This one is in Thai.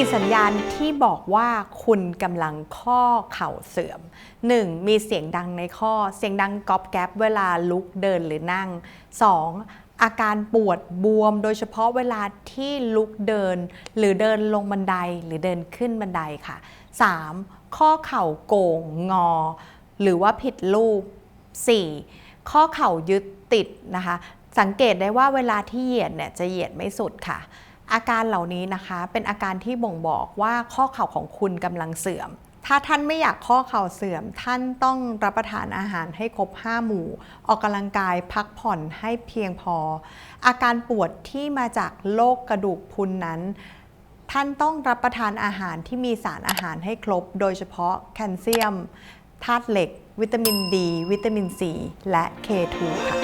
สี่สัญญาณที่บอกว่าคุณกำลังข้อเข่าเสื่อม 1. มีเสียงดังในข้อ เสียงดังก๊อบแก๊บเวลาลุกเดินหรือนั่ง 2. อาการปวดบวม โดยเฉพาะเวลาที่ลุกเดิน หรือเดินลงบันไดหรือเดินขึ้นบันไดค่ะ 3. ข้อเข่าโก่งงอ หรือว่าผิดรูป 4. ข้อเข่ายึดติดนะคะ สังเกตได้ว่าเวลาที่เหยียดเนี่ยจะเหยียดไม่สุดค่ะ อาการเหล่านี้นะคะเป็นอาการที่บ่งบอกว่าข้อเข่าของคุณกำลังเสื่อม ถ้าท่านไม่อยากข้อเข่าเสื่อม ท่านต้องรับประทานอาหารให้ครบ 5 หมู่ ออกกำลังกายพักผ่อนให้เพียงพอ อาการปวดที่มาจากโรคกระดูกพุนนั้น ท่านต้องรับประทานอาหารที่มีสารอาหารให้ครบ โดยเฉพาะแคลเซียมธาตุเหล็ก วิตามินดี วิตามินซีและ K2 ค่ะ